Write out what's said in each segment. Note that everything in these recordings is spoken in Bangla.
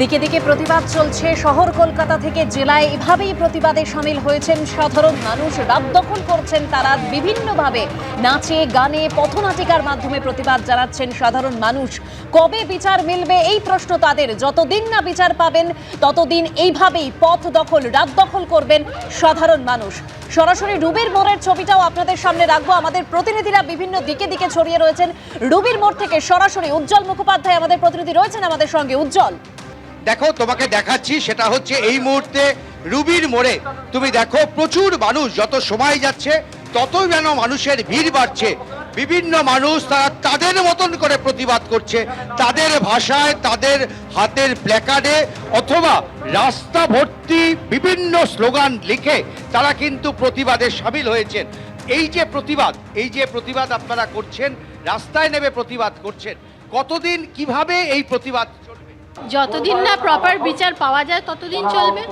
দিকে দিকে প্রতিবাদ চলছে। শহর কলকাতা থেকে জেলায় এভাবেই প্রতিবাদে সামিল হয়েছেন সাধারণ মানুষ। রাত দখল করছেন তারা বিভিন্নভাবে। নাচে, গানে, পথনাটিকার মাধ্যমে প্রতিবাদ জানাচ্ছেন সাধারণ মানুষ। কবে বিচার মিলবে এই প্রশ্ন তাদের। যতদিন না বিচার পাবেন, ততদিন এইভাবেই পথ দখল, রাত দখল করবেন সাধারণ মানুষ। সরাসরি রুবির মোড়ের ছবিটাও আপনাদের সামনে রাখব। আমাদের প্রতিনিধিরা বিভিন্ন দিকে দিকে ছড়িয়ে রয়েছেন। রুবির মোড় থেকে সরাসরি উজ্জ্বল মুখোপাধ্যায় আমাদের প্রতিনিধি রয়েছেন আমাদের সঙ্গে। উজ্জ্বল। দেখো, তোমাকে দেখাচ্ছি, সেটা হচ্ছে এই মুহূর্তে রুবির মোড়ে। তুমি দেখো, প্রচুর মানুষ, যত সময় যাচ্ছে, ততই যেন মানুষের ভিড় বাড়ছে। বিভিন্ন মানুষ, তারা তাদের মতন করে প্রতিবাদ করছে। তাদের ভাষায়, তাদের হাতের প্ল্যাকার্ডে অথবা রাস্তা ভর্তি বিভিন্ন স্লোগান লিখে তারা কিন্তু প্রতিবাদে সামিল হয়েছেন। এই যে প্রতিবাদ, এই যে প্রতিবাদ আপনারা করছেন, রাস্তায় নেমে প্রতিবাদ করছেন, কতদিন কীভাবে এই প্রতিবাদ যতদিন না প্রপার বিচার পাওয়া যায় ততদিন চলবে।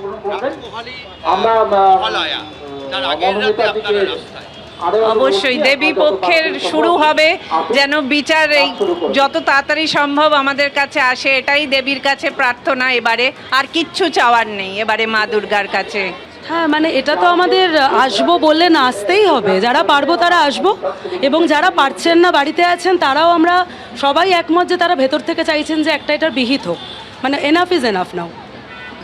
অবশ্যই দেবী পক্ষের শুরু হবে যেন বিচার এই যত তাড়াতাড়ি সম্ভব আমাদের কাছে আসে এটাই দেবীর কাছে প্রার্থনা এবারে। আর কিচ্ছু চাওয়ার নেই এবারে মা দুর্গার কাছে। হ্যাঁ মানে এটা তো আমাদের আসব বললে না, আসতেই হবে। যারা পারব তারা আসব, এবং যারা পারছেন না, বাড়িতে আছেন, তারাও আমরা সবাই একমত যে তারা ভেতর থেকে চাইছেন যে একটা এটার বিহিত হোক। মানে এনাফ ইজ এনাফ নাও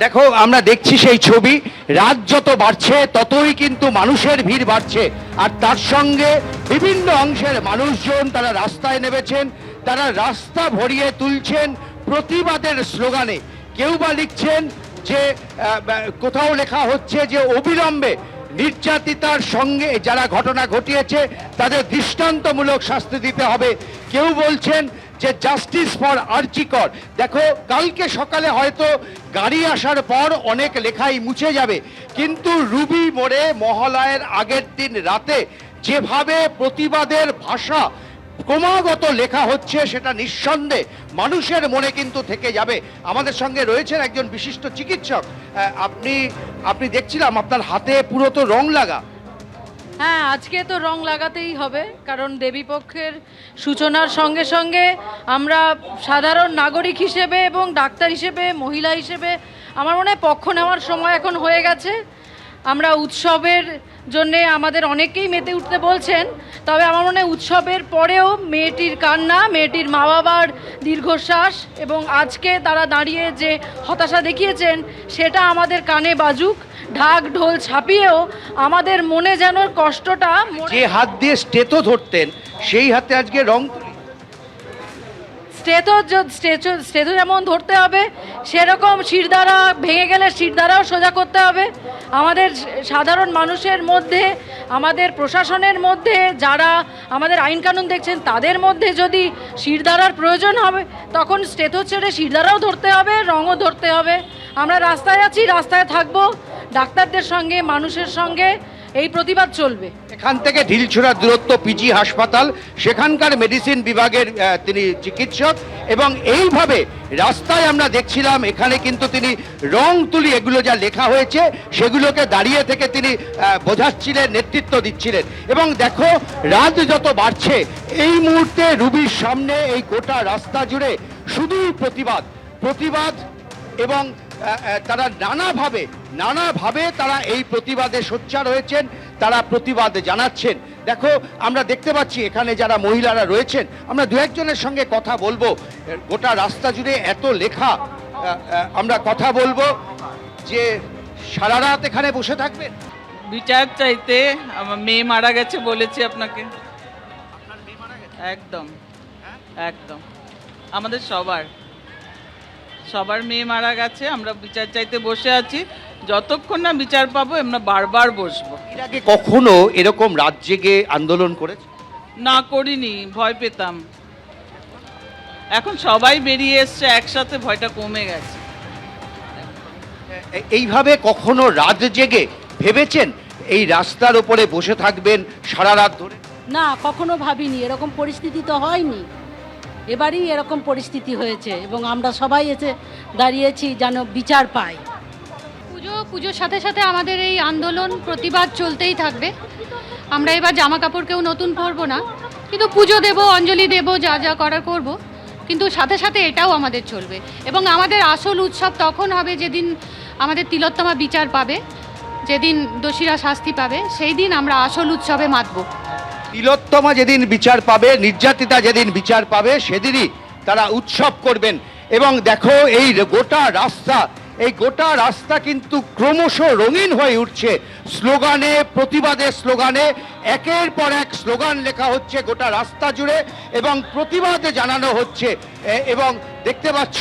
দেখো, আমরা দেখছি সেই ছবি, রাত যত বাড়ছে, ততই কিন্তু মানুষের ভিড় বাড়ছে। আর তার সঙ্গে বিভিন্ন অংশের মানুষজন তারা রাস্তায় নেমেছেন, তারা রাস্তা ভরিয়ে তুলছেন প্রতিবাদের স্লোগানে। কেউ বা লিখছেন যে কোথাও লেখা হচ্ছে যে অবিলম্বে নির্যাতিতার সঙ্গে যারা ঘটনা ঘটিয়েছে, তাদের দৃষ্টান্তমূলক শাস্তি দিতে হবে। কেউ বলছেন যে জাস্টিস ফর আর্চিকর দেখো, কালকে সকালে হয়তো গাড়ি আসার পর অনেক লেখাই মুছে যাবে। কিন্তু রুবি মোড়ে মহালয়ের আগের দিন রাতে যেভাবে প্রতিবাদের ভাষা ক্রমাগত লেখা হচ্ছে সেটা নিঃসন্দেহে। মানুষের মনে কিন্তু থেকে যাবে। আমাদের সঙ্গে রয়েছেন একজন বিশিষ্ট চিকিৎসক। আপনি আপনি দেখছিলাম আপনার হাতে পুরো তো রং লাগা। হ্যাঁ আজকে তো রং লাগাতেই হবে, কারণ দেবীপক্ষের সূচনার সঙ্গে সঙ্গে আমরা সাধারণ নাগরিক হিসেবে এবং ডাক্তার হিসেবে, মহিলা হিসেবে আমার মনে হয় পক্ষ নেওয়ার সময় এখন হয়ে গেছে। আমরা উৎসবের জন্য আমাদের অনেকেই মেতে উঠতে বলছেন, তবে আমার মনে হয় উৎসবের পরেও মেয়েটির কান্না, মেয়েটির মা বাবার দীর্ঘশ্বাস এবং আজকে তারা দাঁড়িয়ে যে হতাশা দেখিয়েছেন, সেটা আমাদের কানে বাজুক, ঢাক ঢোল ছাপিয়েও আমাদের মনে যেন কষ্টটা যে হাত দিয়ে স্টেতো ধরতেন, সেই হাতে আজকে রং তুলি স্টেথো য- স্টেচো স্টেথো যেমন ধরতে হবে, সেরকম শিরদাঁড়া ভেঙে গেলে শিরদাঁড়াও সোজা করতে হবে। আমাদের সাধারণ মানুষের মধ্যে, আমাদের প্রশাসনের মধ্যে যারা আমাদের আইন কানুন দেখছেন, তাদের মধ্যে যদি শিরদাঁড়ার প্রয়োজন হবে, তখন স্টেথো ছেড়ে শিরদাঁড়াও ধরতে হবে, রঙও ধরতে হবে। আমরা রাস্তায় আছি, রাস্তায় থাকব। ডাক্তারদের সঙ্গে, মানুষের সঙ্গে এই প্রতিবাদ চলবে। এখান থেকে ঢিলছড়া দূরত্ব পিজি হাসপাতাল, সেখানকার মেডিসিন বিভাগের তিনি চিকিৎসক এবং এইভাবে রাস্তায় আমরা দেখছিলাম, এখানে কিন্তু তিনি রং তুলি এগুলো যা লেখা হয়েছে, সেগুলোকে দাঁড়িয়ে থেকে তিনি বোঝাচ্ছিলেন, নেতৃত্ব দিচ্ছিলেন। এবং দেখো, রাত যত বাড়ছে, এই মুহূর্তে রুবির সামনে এই গোটা রাস্তা জুড়ে শুধুই প্রতিবাদ। প্রতিবাদ এবং তারা নানাভাবে নানাভাবে তারা এই প্রতিবাদে সোচ্চার হয়েছেন তারা প্রতিবাদ জানাচ্ছেন। দেখো আমরা দেখতে পাচ্ছি এখানে যারা মহিলারা রয়েছেন আমরা দু একজনের সঙ্গে কথা বলব। গোটা রাস্তা জুড়ে এত লেখা আমরা কথা বলব যে সারা রাত এখানে বসে থাকবেন। বিচার চাইতে আমার মেয়ে মারা গেছে বলেছি আপনাকে। একদম একদম। আমাদের সবার। সবার মেয়ে মারা গেছে আমরা বিচার চাইতে বসে আছি। যতক্ষণ না বিচার পাবো আমরা বারবার বসবো। এর আগে কখনো এরকম রাত জেগে আন্দোলন করেছে? না করিনি ভয় পেতাম। এখন সবাই বেরিয়ে এসছে একসাথে ভয়টা কমে গেছে। এ- এইভাবে কখনো রাত জেগে ভেবেছেন এই রাস্তার উপরে বসে থাকবেন সারা রাত ধরে? না কখনো ভাবিনি। এরকম পরিস্থিতি তো হয়নি। এবারই এরকম পরিস্থিতি হয়েছে এবং আমরা সবাই এসে দাঁড়িয়েছি যেন বিচার পাই। পুজো, পুজোর সাথে সাথে আমাদের এই আন্দোলন প্রতিবাদ চলতেই থাকবে। আমরা এবার জামা কাপড় কেউ নতুন পরবো না, কিন্তু পুজো দেব, অঞ্জলি দেব, যা যা করার করব। কিন্তু সাথে সাথে এটাও আমাদের চলবে এবং আমাদের আসল উৎসব তখন হবে যেদিন আমাদের তিলোত্তমা বিচার পাবে, যেদিন দোষীরা শাস্তি পাবে, সেই দিন আমরা আসল উৎসবে মাতবো। তিলোত্তমা যেদিন বিচার পাবে, নির্যাতিতা যেদিন বিচার পাবে, সেদিনই তারা উৎসব করবেন। এবং দেখো, এই গোটা রাস্তা, এই গোটা রাস্তা কিন্তু ক্রমশ রঙিন হয়ে উঠছে। স্লোগানে প্রতিবাদের স্লোগানে, একের পর এক স্লোগান লেখা হচ্ছে গোটা রাস্তা জুড়ে এবং প্রতিবাদে জানানো হচ্ছে। এবং দেখতে পাচ্ছ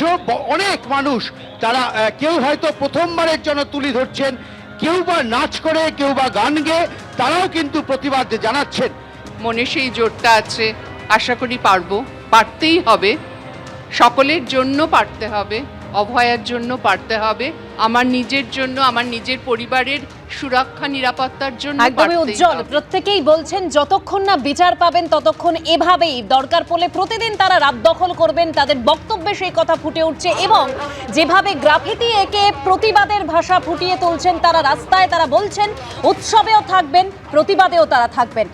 অনেক মানুষ, তারা কেউ হয়তো প্রথমবারের জন্য তুলি ধরছেন, কেউ বা নাচ করে, কেউ বা গান গেয়ে তারাও কিন্তু প্রতিবাদ জানাচ্ছেন। মনে সেই জোরটা আছে। আশা করি পারব। পারতেই হবে। সকলের জন্য পারতে হবে। অভয়ার জন্য পারতে হবে। আমার নিজের জন্য আমার নিজের পরিবারের সুরক্ষা নিরাপত্তার জন্য একদমই উজ্জ্বল। প্রত্যেকেই বলছেন যতক্ষণ না বিচার পাবেন ততক্ষণ এভাবেই দরকার পড়লে প্রতিদিন তারা রাত দখল করবেন। তাদের বক্তব্যে সেই কথা ফুটে উঠছে এবং যেভাবে গ্রাফিতি একে প্রতিবাদের ভাষা ফুটিয়ে তুলছেন তারা রাস্তায় তারা বলছেন উৎসবেও থাকবেন প্রতিবাদেও তারা থাকবেন।